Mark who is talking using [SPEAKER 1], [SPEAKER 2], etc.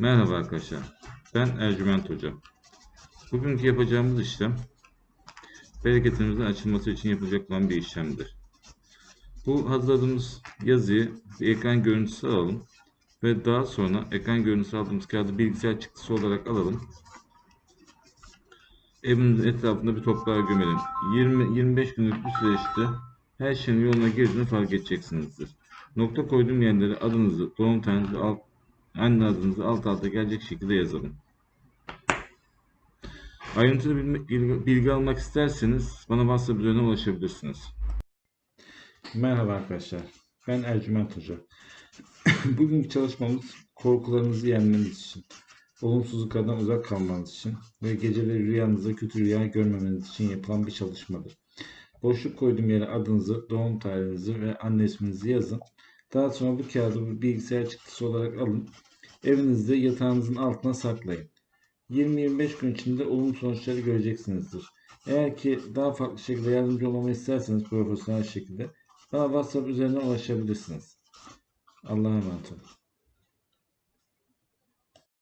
[SPEAKER 1] Merhaba arkadaşlar. Ben Ercüment Hoca. Bugünkü yapacağımız işlem bereketimizin açılması için yapılacak olan bir işlemdir. Bu hazırladığımız yazıyı bir ekran görüntüsü alalım ve daha sonra ekran görüntüsü aldığımız kağıdı bilgisayar çıktısı olarak alalım. Evimizin etrafında bir toprağa gömelim. 20-25 günlük bir süreçte her şeyin yoluna girdiğini fark edeceksinizdir. Nokta koyduğum yerlere adınızı, doğum tarihinizi, alt, anne adınızı alt alta gelecek şekilde yazalım. Ayrıntılı bilgi, bilgi almak isterseniz bana WhatsApp üzerinden ulaşabilirsiniz. Merhaba arkadaşlar. Ben Ercüment Hoca. Bugünkü çalışmamız korkularınızı yenmeniz için, olumsuzluklardan uzak kalmanız için ve geceleri rüyanızda kötü rüya görmemeniz için yapılan bir çalışmadır. Boşluk koyduğum yere adınızı, doğum tarihinizi ve anne isminizi yazın. Daha sonra bu kağıdı bir bilgisayar çıktısı olarak alın. Evinizde yatağınızın altına saklayın. 20-25 gün içinde olumlu sonuçları göreceksinizdir. Eğer ki daha farklı şekilde yardımcı olmamı isterseniz profesyonel şekilde bana WhatsApp üzerinden ulaşabilirsiniz. Allah'a emanet olun.